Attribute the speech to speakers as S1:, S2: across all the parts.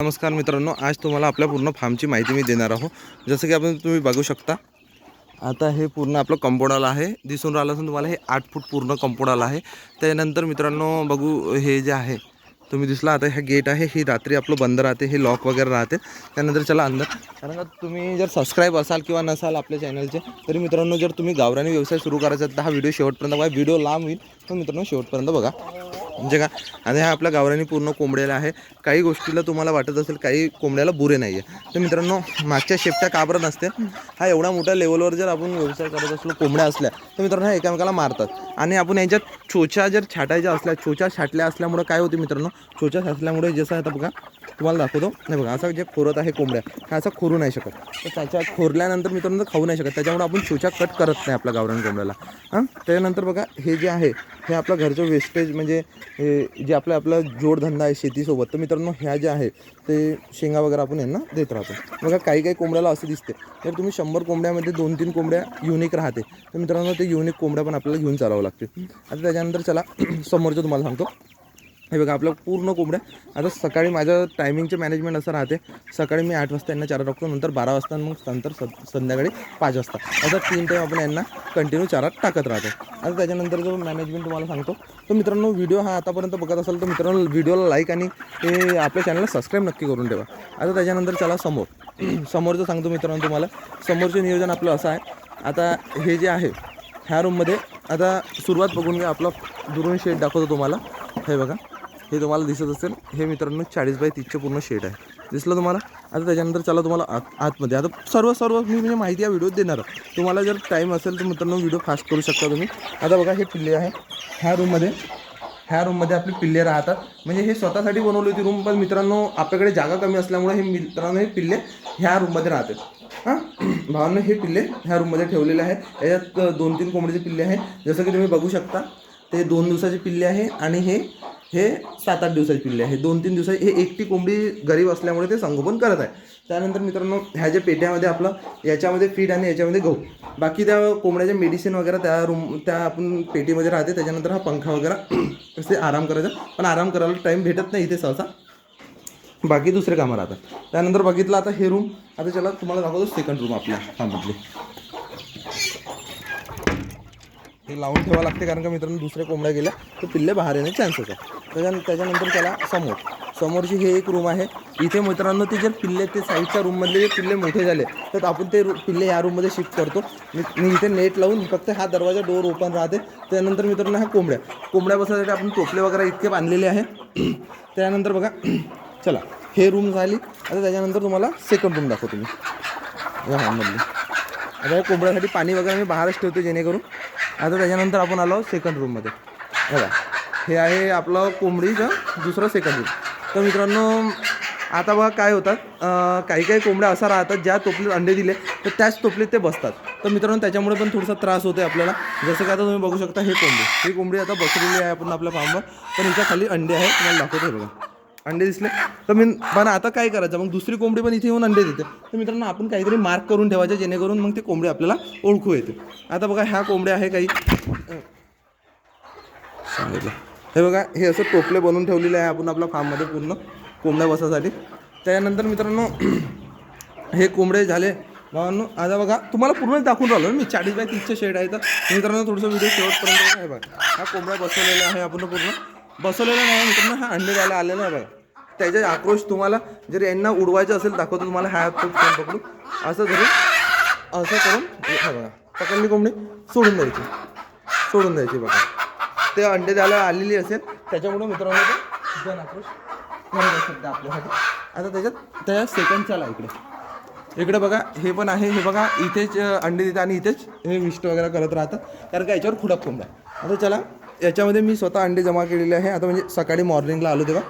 S1: नमस्कार मित्रांनो आज तुम्हाला आपल्या पूर्ण फार्मची माहिती मी देणार आहोत जसं की आपण तुम्ही बघू शकता आता हे पूर्ण आपलं कंपाऊंड आहे. दिसून राहिलं असून तुम्हाला हे आठ फूट पूर्ण कंपाऊंड आहे. त्यानंतर मित्रांनो बघू हे जे आहे तुम्ही दिसला आता हे गेट आहे. ही रात्री आपलं बंद राहते हे लॉक वगैरे राहते. त्यानंतर चला अंदर. कारण का तुम्ही जर सबस्क्राईब असाल किंवा नसाल आपल्या चॅनलचे तरी मित्रांनो जर तुम्ही गावरानी व्यवसाय सुरू करायचा तर हा व्हिडिओ शेवटपर्यंत बघा. व्हिडिओ लांब होईल तर मित्रांनो शेवटपर्यंत बघा. म्हणजे का आणि हा आपल्या गावरानी पूर्ण कोंबड्याला आहे. काही गोष्टीला तुम्हाला वाटत असेल काही कोंबड्याला बुरे नाही आहे तर मित्रांनो मागच्या शेपट्या का बरं हा एवढा मोठ्या लेवलवर जर आपण व्यवसाय करत असलो कोंबड्या असल्या तर मित्रांनो ह्या एकामेकाला मारतात. आणि आपण यांच्यात चोच्या जर छाटायच्या असल्या चोच्या छाटल्या असल्यामुळं काय होते मित्रांनो? चोच्या छाटल्यामुळे जसं आता बघा तुम्हाला दाखवतो. नाही बघा असं जे खोरत आहे कोंबड्या हा असा खोरू नाही शकत. तर त्याच्या खोरल्यानंतर मित्रांनो खाऊ नाही शकत. त्याच्यामुळे आपण चोच्या कट करत नाही आपल्या गावरान कोंबड्याला. हां? त्याच्यानंतर बघा हे जे आहे हे आपलं घरचं वेस्टेज म्हणजे जे आपलं आपला जोडधंदा आहे शेतीसोबत. तर मित्रांनो ह्या ज्या आहे ते शेंगा वगैरे आपण यांना देत राहतो. बघा काही काही कोंबड्याला असं दिसते तर तुम्ही शंभर कोंबड्यामध्ये दोन तीन कोंबड्या युनिक राहते. तर मित्रांनो ते युनिक कोंबड्या पण आपल्याला घेऊन चालावं लागते आता त्याच्यानंतर चला समोरचं तुम्हाला सांगतो. हे बघा आपलं पूर्ण कोंबड्या. आता सकाळी माझं टायमिंगचे मॅनेजमेंट असं राहते. सकाळी मी आठ वाजता यांना चारा टाकतो नंतर बारा वाजता मग नंतर स संध्याकाळी पाच वाजता. असं तीन टाईम आपण यांना कंटिन्यू चारा टाकत राहतो. आता त्याच्यानंतर जो मॅनेजमेंट तुम्हाला सांगतो तर मित्रांनो व्हिडिओ हा आतापर्यंत बघत असाल तर मित्रांनो व्हिडिओला लाईक आणि ते आपल्या चॅनलला सबस्क्राईब नक्की करून ठेवा. आता त्याच्यानंतर चला समोर. समोरचं सांगतो मित्रांनो तुम्हाला. समोरचं नियोजन आपलं असं आहे. आता हे जे आहे ह्या रूममध्ये आता सुरुवात बघून घ्या. आपला दुरून शेड दाखवतो तुम्हाला. हे बघा. हे तुम्हाला दिसत असेल हे मित्रांनो चाळीस बाय तीसचे पूर्ण शेड आहे. दिसलं तुम्हाला? आता त्याच्यानंतर चला तुम्हाला आत आतमध्ये. आता सर्व सर्व मी म्हणजे माहिती या व्हिडिओत देणार आहे. तुम्हाला जर टाईम असेल तर मित्रांनो व्हिडिओ फास्ट करू शकता तुम्ही. आता बघा हे पिल्ले आहे. ह्या रूममध्ये ह्या रूममध्ये आपले पिल्ले राहतात. म्हणजे हे स्वतःसाठी बनवली होती रूम पण मित्रांनो आपल्याकडे जागा कमी असल्यामुळे हे मित्रांनो हे पिल्ले ह्या रूममध्ये राहतात. हां? भावांनो हे पिल्ले ह्या रूममध्ये ठेवलेले आहे याच्यात दोन तीन कोंबडीचे पिल्ले आहे जसं की तुम्ही बघू शकता ते दोन दिवसाचे पिल्ले आहे आणि हे हे सात आठ दिवसाची पिल्ले आहे दोन तीन दिवसाची हे एकटी कोंबडी गरीब असल्यामुळे ते संगोपन करत आहे. त्यानंतर मित्रांनो ह्या ज्या पेट्यामध्ये आपलं याच्यामध्ये फीड आणि याच्यामध्ये गहू. बाकी त्या कोंबड्याच्या मेडिसिन वगैरे त्या रूम त्या आपण पेटीमध्ये राहते. त्याच्यानंतर हा पंखा वगैरे असे आराम करायचा. पण आराम करायला टाईम भेटत नाही इथे सहसा. बाकी दुसरे कामं राहतात. त्यानंतर बघितलं आता हे रूम आता चला तुम्हाला दाखवतो सेकंड रूम आपल्या फार्ममधली हे लावून ठेवावं लागते कारण का मित्रांनो दुसऱ्या कोंबड्या गेल्या तर पिल्ले बाहेर येण्याचे चान्सेस आहे त्याच्या त्याच्यानंतर त्याला समोर. समोरची हे एक रूम आहे. इथे मित्रांनो ते जर पिल्ले ते साईडच्या रूममधले जे पिल्ले मोठे झाले तर आपण ते पिल्ले या रूममध्ये शिफ्ट करतो. मी इथे नेट लावून फक्त हा दरवाजा डोर ओपन राहते. त्यानंतर मित्रांनो ह्या कोंबड्या. कोंबड्या बसण्यासाठी आपण टोपले वगैरे इतके बांधलेले आहे. त्यानंतर बघा चला. हे रूम झाली. आता त्याच्यानंतर तुम्हाला सेकंड रूम दाखवतो मी. या हॉलमधली आता या कोंबड्यासाठी पाणी वगैरे मी बाहेरच ठेवतो जेणेकरून. आता त्याच्यानंतर आपण आलो सेकंड रूममध्ये बघा हे आहे आपलं कोंबडीचं दुसरं सेकंड रूम तर मित्रांनो आता बघा काय होतात. काही काही कोंबड्या असा राहतात ज्या टोपलीत अंडे दिले तर त्याच टोपलीत ते बसतात. तर मित्रांनो त्याच्यामुळे पण थोडासा त्रास होतो आपल्याला. जसं की आता तुम्ही बघू शकता हे कोंबडी. ही कोंबडी आता बसलेली आहे आपण आपल्या फार्मवर पण हिच्या खाली अंडे आहे तुम्हाला दाखवतो बघा. अंडे दिसले. तर मी पण आता काय करायचं? मग दुसरी कोंबडी पण इथे येऊन अंडे देते. तर मित्रांनो आपण काहीतरी मार्क करून ठेवायचे जेणेकरून मग ते कोंबडी आपल्याला ओळखू येते. आता बघा ह्या कोंबड्या आहे काही सांगितलं. हे बघा हे असं टोपले बनवून ठेवलेले आहे आपण आपल्या फार्ममध्ये पूर्ण कोंबड्या बसासाठी. त्यानंतर मित्रांनो हे कोंबडे झाले. भावांनो आता बघा तुम्हाला पूर्ण दाखवून राहिलो मी चाळीस बाय तीसचे शेड आहे तर. मित्रांनो थोडंसं व्हिडिओ शेवटपर्यंत आहे बघा. हा कोंबड्या बसवलेला आहे आपण पूर्ण. बसवलेला नाही मित्रांनो हा अंडे द्यायला आलेला आहे बघा. त्याचे आक्रोश तुम्हाला जर यांना उडवायचं असेल दाखवतो तुम्हाला. हा तो फोन पकडू असं धरून असं करून हा बघा. पकडली कोंबडी सोडून द्यायची. सोडून द्यायची बघा. ते अंडे द्यायला आलेली असेल त्याच्यामुळे मित्रांनो ते जन आक्रोश करत असेल आपल्यासाठी. आता त्याच्यात त्या सेकंड चला इकडे. इकडे बघा हे पण आहे. हे बघा इथेच अंडे देतात आणि इथेच हे विष्ट वगैरे करत राहतात. कारण का याच्यावर खुडक कोंबडा आहे. आता चला याच्यामध्ये मी स्वतः अंडे जमा केलेले आहे. आता म्हणजे सकाळी मॉर्निंगला आलो तेव्हा.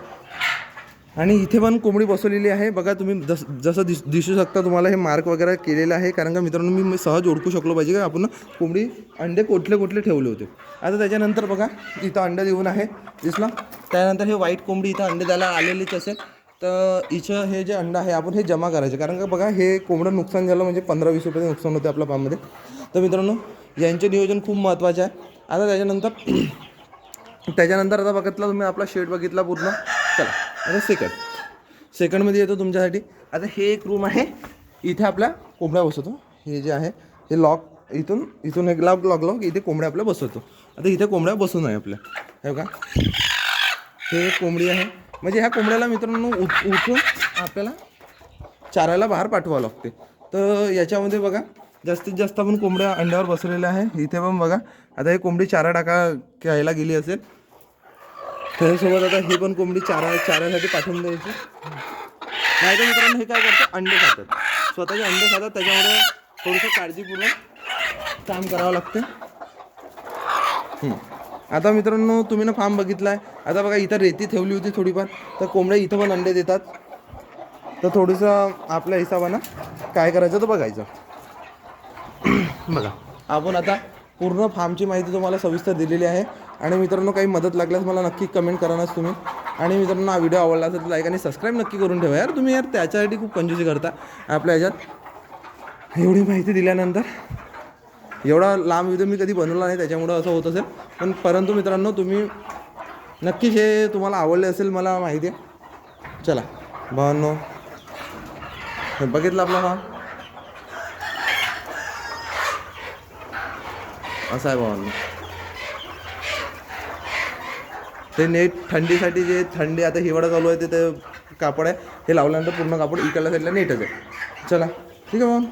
S1: आणि इथे पण कोंबडी बसवलेली आहे. बघा तुम्ही जस जसं दिस दिसू शकता तुम्हाला हे मार्क वगैरे केलेलं आहे. कारण का मित्रांनो मी सहज ओळखू शकलो पाहिजे का? आपण कोंबडी अंडे कुठले कुठले ठेवले होते. आता त्याच्यानंतर बघा इथं अंडे देऊन आहे. दिसला? त्यानंतर हे व्हाईट कोंबडी इथं अंडे द्यायला आलेलीच असेल. तर हिचं हे जे अंडं आहे आपण हे जमा करायचे. कारण का बघा हे कोंबडं नुकसान झालं म्हणजे पंधरा वीस रुपयाचं नुकसान होते आपल्या फार्ममध्ये तर मित्रांनो यांचे नियोजन खूप महत्त्वाचे आहे. आता त्याच्यानंतर त्याच्यानंतर आता बघितला तुम्ही आपला शेड बघितला पूर्ण. चला. आता सेकंड सेकंडमध्ये येतो तुमच्यासाठी. आता हे एक रूम आहे. इथे आपल्या कोंबड्या बसवतो. हे जे आहे हे लॉक इथून इथून एक लॉक लॉक लॉक इथे कोंबड्या आपल्या बसवतो. आता इथे कोंबड्या बसून आहे आपल्या. हे का हे कोंबडी आहे. म्हणजे ह्या कोंबड्याला मित्रांनो उठ उठून आपल्याला चारायला बाहेर पाठवावं लागते. तर याच्यामध्ये बघा जास्तीत जास्त आपण कोंबड्या अंड्यावर बसवलेल्या आहे. इथे पण बघा. आता हे कोंबडी चारा टाका घ्यायला गेली असेल. त्याच्यासोबत आता ही पण कोंबडी चारा चाऱ्यासाठी पाठवून द्यायची. नाही तर मित्रांनो हे काय करतात? अंडे खातात. स्वतःचे अंडे खातात त्याच्यामुळे थोडंसं काळजीपूर्वक काम करावं लागतं. आता मित्रांनो तुम्ही ना फार्म बघितला आहे आता बघा इथं रेती ठेवली होती थोडीफार. तर कोंबड्या इथं पण अंडे देतात. तर थोडंसं आपल्या हिशोबानं काय करायचं तर बघायचं. बघा. आपण आता पूर्ण फार्मची माहिती तुम्हाला सविस्तर दिलेली आहे. आणि मित्रांनो काही मदत लागल्यास मला नक्की कमेंट करानाच तुम्ही. आणि मित्रांनो हा व्हिडिओ आवडला असेल तर लाईक आणि सबस्क्राईब नक्की करून ठेवा. यार तुम्ही यार त्याच्यासाठी खूप कंजूसी करता. आपल्या ह्याच्यात एवढी माहिती दिल्यानंतर एवढा लांब व्हिडिओ मी कधी बनवला नाही त्याच्यामुळं असं होत असेल. पण परंतु मित्रांनो तुम्ही नक्कीच हे तुम्हाला आवडले असेल मला माहिती आहे. चला भावांनो. हे बघितलं आपला हा असं आहे भावांनो. ते नेट थंडीसाठी जे थंडी आता हिवाळा चालू आहे ते कापड आहे. हे लावल्यानंतर पूर्ण कापड इकडल्या साईडला नेटच आहे. चला ठीक आहे मग?